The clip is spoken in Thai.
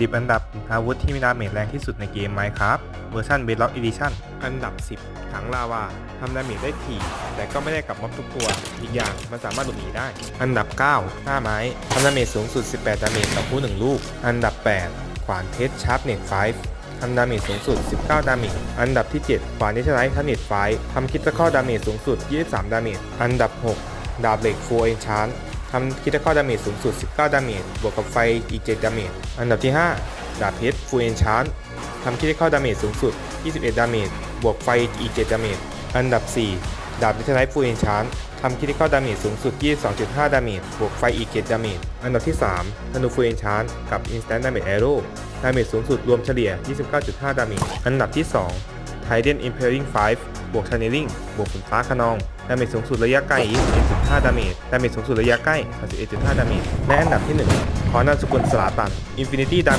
10 อันดับอาวุธที่มีดาเมจแรงที่สุดในเกม Minecraft เวอร์ชัน Bedrock Edition อันดับ 10 ถังลาวาทำดาเมจได้ถี่ แต่ก็ไม่ได้กับม็อบทุกตัว อีกอย่างมันสามารถหลบหนีได้ อันดับ9หน้าไม้ทำดาเมจสูงสุด 18 ดาเมจต่อผู้1ลูก อันดับ 8 ขวานเพชรชาร์ปเน็ตไฟทำดาเมจสูงสุด 19 ดาเมจ อันดับที่ 7 ขวานนิชไลท์ทันเน็ตไฟทำคิดตะข้อดาเมจสูงสุด 23 ดาเมจ อันดับ 6 ดาบเหล็กฟูเอนชาน ทำคิดตะข้อดาเมจสูงสุด 19 ดาเมจ บวกกับไฟอีก 7 ดาเมจ อันดับที่ 5 ดาบเพชรฟูเอนชานทำคิดตะข้อดาเมจสูงสุด 21 ดาเมจ บวกไฟอีก 7 ดาเมจ อันดับ 4 ดาบนิชไลท์ฟูเอนชานทำคิดตะข้อดาเมจสูงสุด 22.5 ดาเมจ บวกไฟอีก 7 ดาเมจ อันดับที่ 3 ธนูฟูเอนชานกับ Instant Damage Arrow ดาเมจสูงสุดรวมเฉลี่ย 29.5 ดาเมจ อันดับที่ 2 Trident Impelling 5บวก Tunneling บวกฝนฟ้าขนอง ดาเมจสูงสุดระยะไกล21.5ดาเมจดาเมจสูงสุดระยะใกล้31.5ดาเมจและอันดับที่1ขอนาสุกุลสลาตัน Infinity